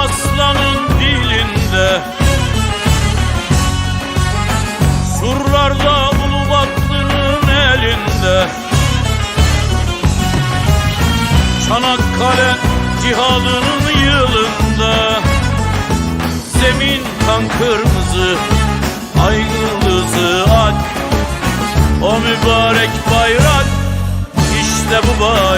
aslanın dilinde. Surlarda ulu battının elinde. Çanakkale cihadının yılında. Zemin kan kırmızı, ay kırmızı ak O mübarek bayrak işte bu bayrak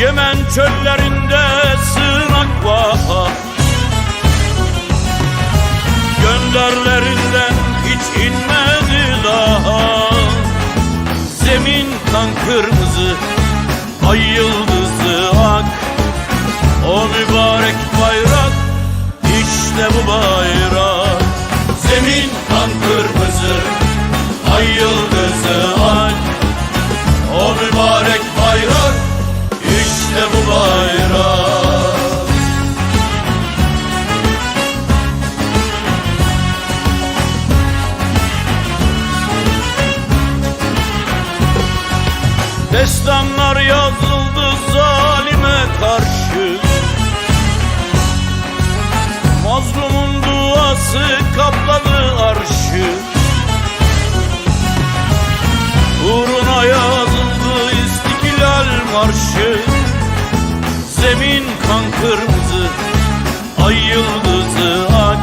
Yemen çöllerinde sığınak var Gönderlerinden hiç inmedi daha. Zemin kan kırmızı, ay yıldızı ak. O mübarek bayrak, işte bu bayrak. Destanlar yazıldı zalime karşı. Mazlumun duası kapladı arşı. Uğruna yazıldı istiklal marşı. Zemin kan kırmızı, ay yıldızı ak.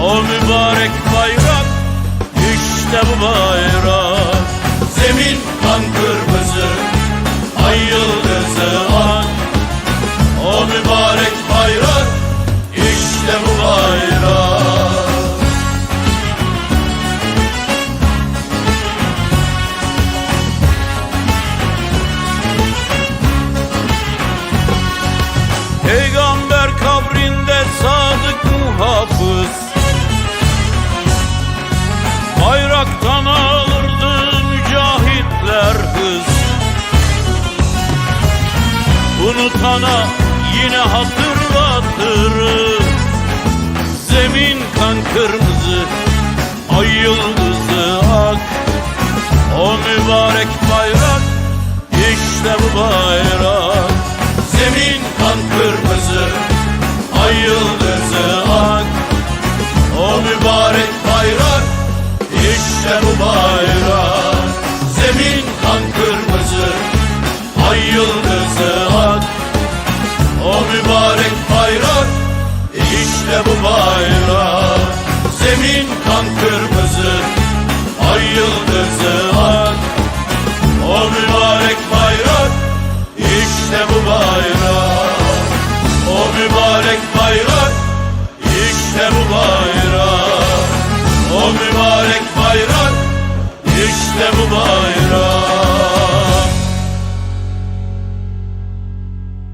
O mübarek bayrak, işte bu bayrak kan kırmızı Hayır Unutana yine hatırlatırız Zemin kan kırmızı